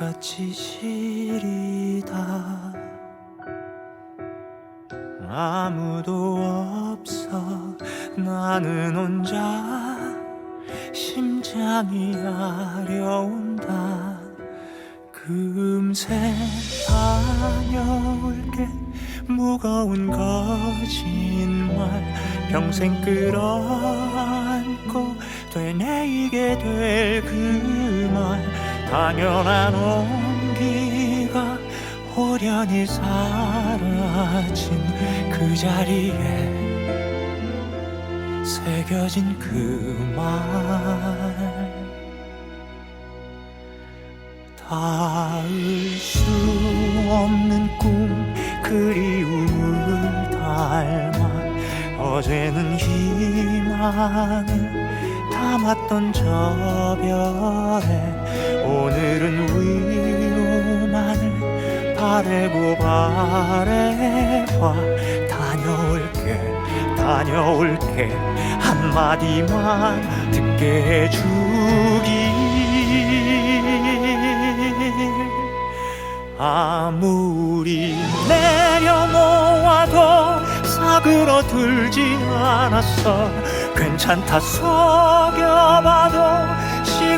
살갗이 시리다. 아무도 없어. 나는 혼자 심장이 아려온다. 금세 다녀올게 무거운 거짓말 평생 끌어안고 되뇌이게 될 그 말 당연한 온기가 호련히 사라진 그 자리에 새겨진 그 말. 닿을 수 없는 꿈 그리움을 닮아 어제는 희망을 담았던 저 별에 오늘은 위로만을 바래고 바래봐 다녀올게 다녀올게. 한마디만 듣게 해주길 아무리 내려놓아도 사그러들지 않았어. 괜찮다 속여봐도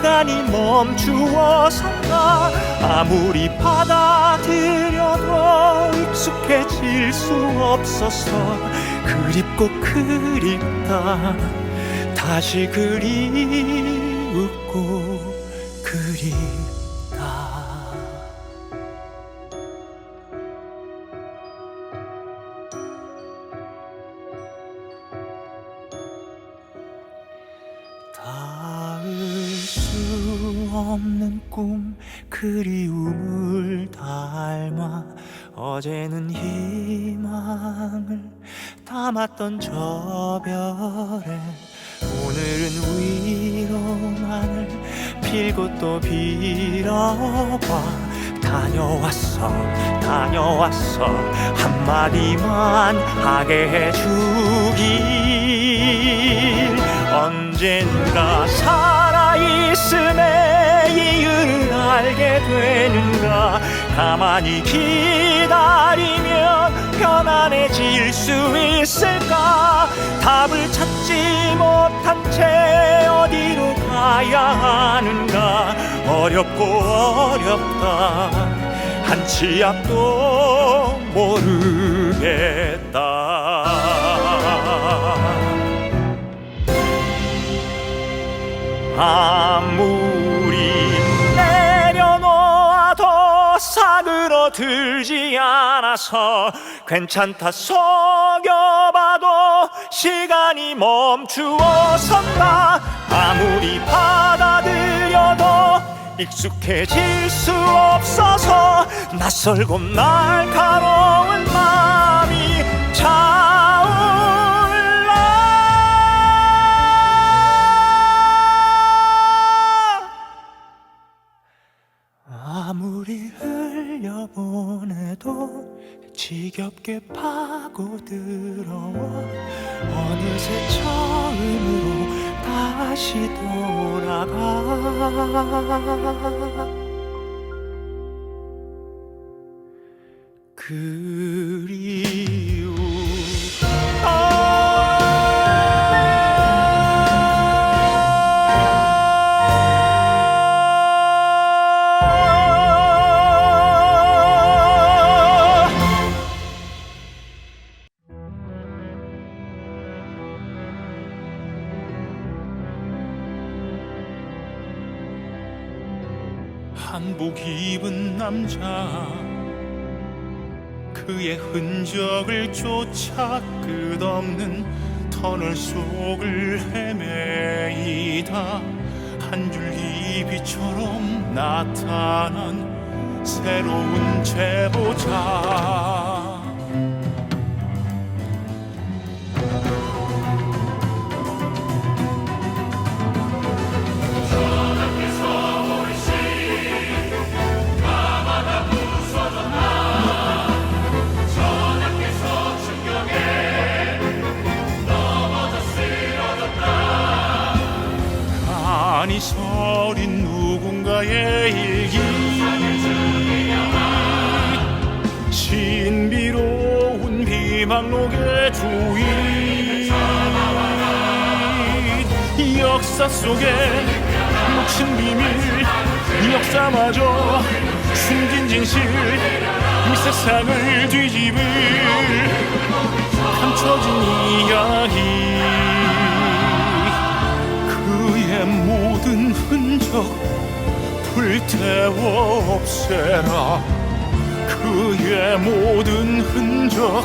시간이 멈추어선가 아무리 받아들여도 익숙해질 수 없어서 그립고 그립다. 다시 그리우고 그립 없는 꿈 그리움을 닮아 어제는 희망을 담았던 저 별에 오늘은 위로만을 빌고 또 빌어봐. 다녀왔어 다녀왔어. 한마디만 하게 해주길. 언젠가 살아있음의 이유를 알게 되는가? 가만히 기다리면 편안해질 수 있을까? 답을 찾지 못한 채 어디로 가야 하는가? 어렵고 어렵다. 한치 앞도 모르겠다. 아 들지 않아서 괜찮다 속여봐도 시간이 멈추어선다. 아무리 받아들여도 익숙해질 수 없어서 낯설고 날카로운 마 지겹게 파고들어와 어느새 처음으로 다시 돌아가. 그 입은 남자 그의 흔적을 쫓아 끝없는 터널 속을 헤매이다. 한 줄기 빛처럼 나타난 새로운 제보자 서린 누군가의 일기. 신비로운 비망록의 주인. 역사 속에 묻힌 비밀 역사마저 숨긴 진실 이 세상을 뒤집을 감춰진 이야기 모든 흔적 불태워 없애라. 그의 모든 흔적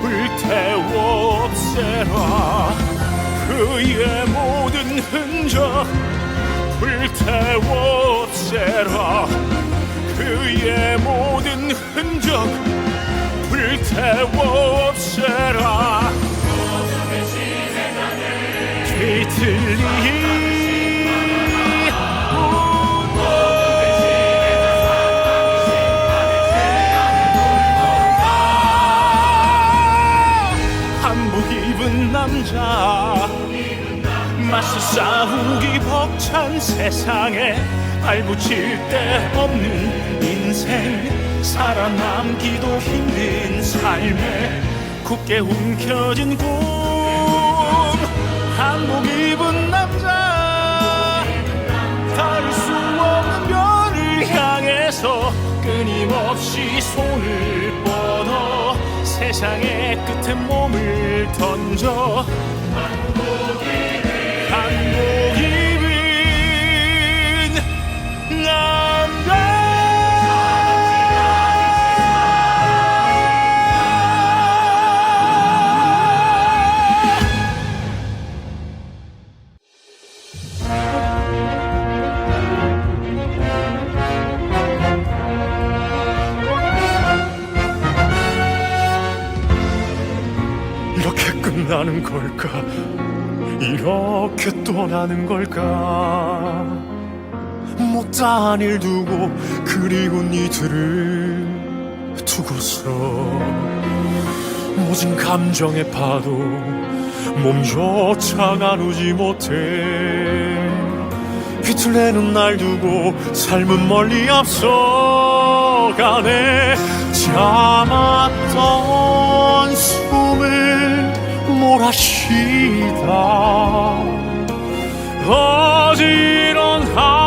불태워 없애라. 그의 모든 흔적 불태워 없애라. 그의 모든 흔적 불태워 없애라. 뒤틀리 벅찬 세상에 발붙일 데 없는 인생. 살아남기도 힘든 삶에 굳게 움켜진 꿈. 한복 입은 남자 닿을 수 없는 별을 향해서 끊임없이 손을 뻗어 세상의 끝에 몸을 던져. 한복 입은 끝나는 걸까? 이렇게 떠나는 걸까? 못다한 일 두고 그리운 이들을 두고서 모진 감정의 파도 몸조차 가누지 못해 비틀대는 날 두고 삶은 멀리 앞서가네 참았던 숨을 몰아쉬다. 어지런 하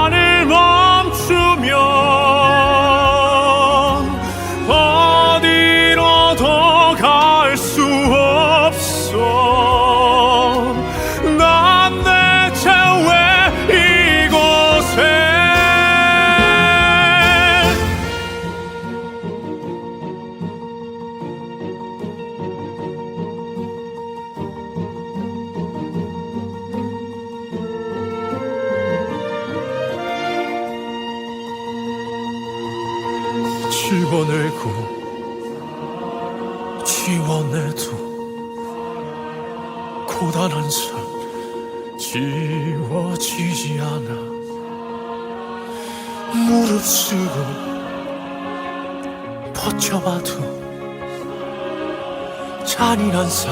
지워내고 지워내도 고단한 삶 지워지지 않아. 무릅쓰고 버텨봐도 잔인한 삶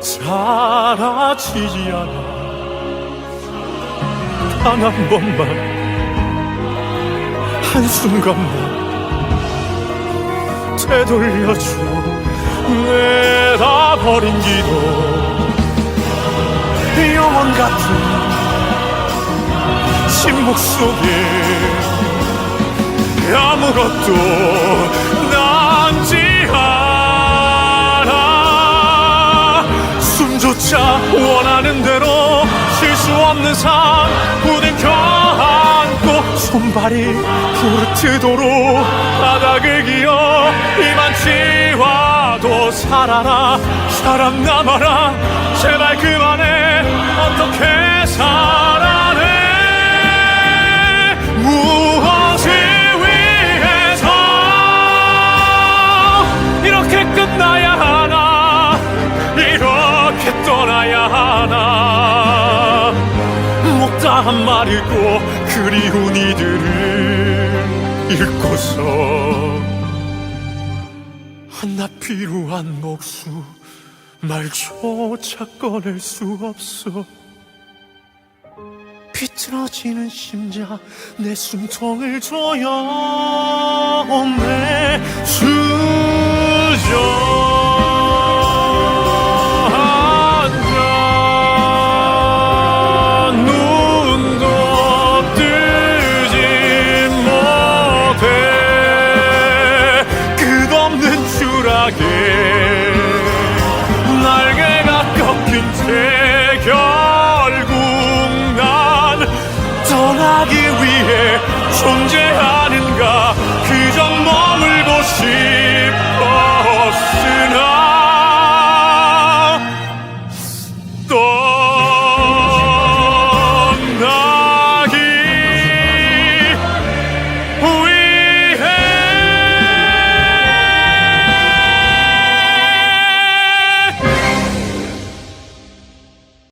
사라지지 않아. 단 한 번만 한순간만 되돌려줘 내다 버린 기도. 영원 같은 침묵 속에 아무것도 남지 않아. 숨조차 원하는 대로 쉴 수 없는 삶 부대 껴 안고 손발이 부르 트도록 바닥을 기어 이만 지와도 살아라. 사람 남아라. 제발 그만해 어떻게 살아내? 무엇을 위해서? 이렇게 끝나야 하나? 이렇게 떠나야 하나? 못다한 말 읽고 그리운 이들을 읽고서 나 필요한 목수 말조차 꺼낼 수 없어. 비틀어지는 심장 내 숨통을 조여내 주저 존재하